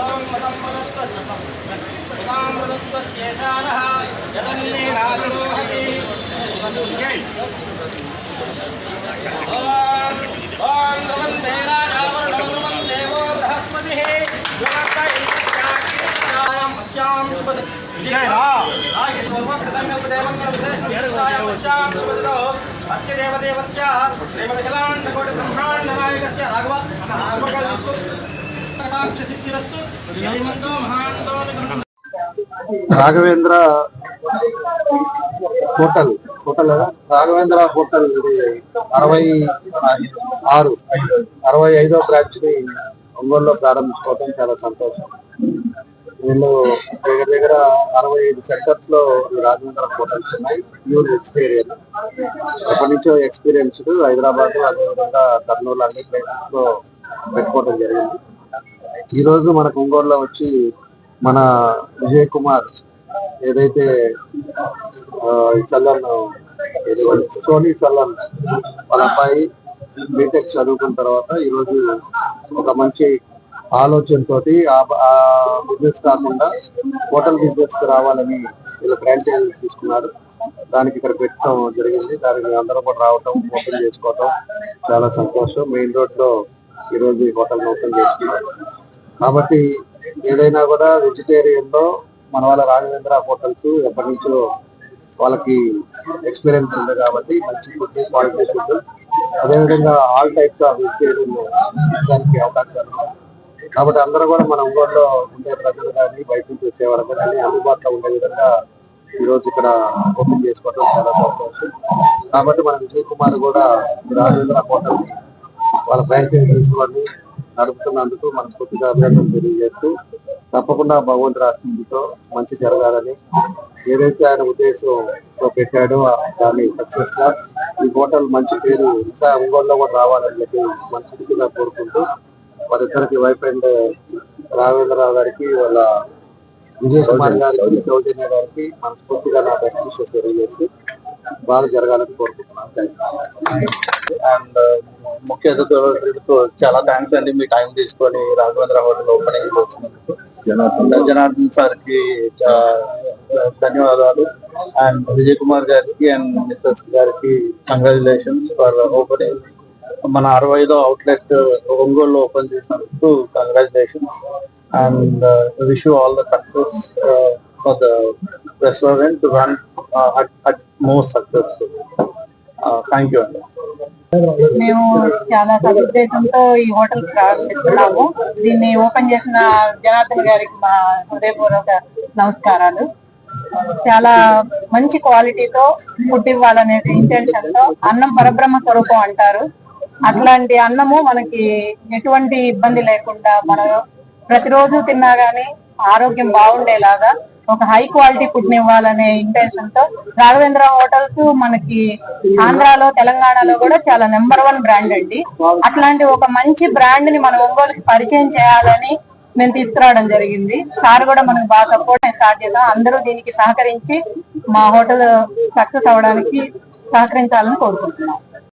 ఓం మదం మదస్తస్యేషానః జగన్నే రాజరోహసి ఓం ఓం ధ్రువం ధేరాజావరణం ధ్రువం దేవో బృహస్పతిః విజయ రా అస్య Raghavendra hotel. Hotel Raghavendra hotel ఇది అరవై ఆరు. అరవై ఐదో బ్రాంచ్ని ఒంగోలులో ప్రారంభించుకోవడం చాలా సంతోషం. వీళ్ళు దగ్గర దగ్గర అరవై ఐదు సెంటర్స్లో రాఘవేంద్ర హోటల్స్ ఉన్నాయి. Pure experience. ఎప్పటి నుంచో ఎక్స్పీరియన్స్డ్. హైదరాబాద్ అదేవిధంగా కర్నూలు అన్ని ప్లేసెస్లో పెట్టుకోవడం జరిగింది. ఈ రోజు మనకు ఒంగోలులో వచ్చి మన విజయ్ కుమార్ ఏదైతే ఈ చల్లన్ సోనీ చల్లన్ వాళ్ళ అబ్బాయి బీటెక్ చదువుకున్న తర్వాత ఈ రోజు ఒక మంచి ఆలోచనతోటి ఆ బిజినెస్ కాకుండా హోటల్ బిజినెస్కి రావాలని వీళ్ళు ఫ్రాంచైజ్ తీసుకున్నారు. దానికి ఇక్కడ పెట్టడం జరిగింది. దానికి అందరూ కూడా రావటం ఓపెన్ చేసుకోవటం చాలా సంతోషం. మెయిన్ రోడ్లో ఈ రోజు ఈ హోటల్ ఓపెన్ చేసుకున్నారు కాబట్టి ఏదైనా కూడా వెజిటేరియన్లో మన వాళ్ళ రాఘవేంద్ర హోటల్స్ ఎప్పటి నుంచో వాళ్ళకి ఎక్స్పీరియన్స్ ఉంది కాబట్టి మంచి ఫుడ్ క్వాలిటీ ఫుడ్. అదేవిధంగా ఆల్ టైప్స్ ఆఫ్ వెజిటేరియన్ దానికి అవకాశాలు కాబట్టి అందరూ కూడా మన ఊళ్ళో ఉండే ప్రజలు కానీ బయట నుంచి వచ్చే కానీ అందుబాటులో ఉండే విధంగా ఈరోజు ఇక్కడ ఓపెన్ చేసుకోవడం చాలా సంతోషం. కాబట్టి మన విజయ్ కుమార్ కూడా రాఘవేంద్ర హోటల్ వాళ్ళ ఫ్రాంచైజీ తీసుకొని నడుపుతున్నందుకు మనస్ఫూర్తిగా అభినందనలు తెలియజేస్తూ తప్పకుండా భగవంతుడు ఆశీస్సుతో మంచి జరగాలని ఏదైతే ఆయన ఉద్దేశంతో పెట్టాడో దాన్ని సక్సెస్గా ఈ హోటల్ మంచి పేరు ఇంకా ఒంగోలులో కూడా రావాలని చెప్పి మనస్ఫూర్తిగా కోరుకుంటూ వారిద్దరికి వైఫ్ అండ్ రాఘవేంద్రరావు గారికి వాళ్ళ విజయ్ కుమార్ గారికి సౌజన్య గారికి మనస్ఫూర్తిగా నా బెస్ట్ విషెస్ తెలియజేసి బాగా జరగాలని కోరుకుంటున్నాను. థ్యాంక్ యూ ముఖ్య అతిథులతో చాలా థ్యాంక్స్ అండి. మీ టైం తీసుకొని రాఘవేంద్ర హోటల్ ఓపెనింగ్ వచ్చినందుకు. జనార్దన్ సార్. కి ధన్యవాదాలు. అండ్ విజయ్ కుమార్ గారికి అండ్ మిస్సెస్ గారికి కంగ్రాచులేషన్స్ ఫర్ ఓపెనింగ్ మన అరవై ఐదో అవుట్లెట్ ఒంగోలు ఓపెన్ చేసినందుకు congratulations and wish you all the success for the restaurant run at most successful thank you అండి మేము చాలా సదుద్దేశంతో ఈ హోటల్ ప్రారంభిస్తున్నాము. దీన్ని ఓపెన్ చేసిన జనార్దన్ గారికి మా హృదయపూర్వక నమస్కారాలు. చాలా మంచి క్వాలిటీతో ఫుడ్ ఇవ్వాలనే ఇంటెన్షన్తో అన్నం పరబ్రహ్మ స్వరూపం అంటారు. అట్లాంటి అన్నము మనకి ఎటువంటి ఇబ్బంది లేకుండా మనం ప్రతిరోజు తిన్నా గానీ ఆరోగ్యం బాగుండేలాగా ఒక హై క్వాలిటీ ఫుడ్ ఇవ్వాలనే ఇంటెన్షన్తో రాఘవేంద్ర హోటల్స్ మనకి ఆంధ్రాలో తెలంగాణలో కూడా చాలా నెంబర్ వన్ బ్రాండ్ అండి. అట్లాంటి ఒక మంచి బ్రాండ్ని మన ఒంగోలుకి పరిచయం చేయాలని మేము తీసుకురావడం జరిగింది. సార్ కూడా మనకు బాగా సపోర్ట్ స్టార్ట్ చేద్దాం అందరూ దీనికి సహకరించి మా హోటల్ సక్సెస్ అవడానికి సహకరించాలని కోరుకుంటున్నాం.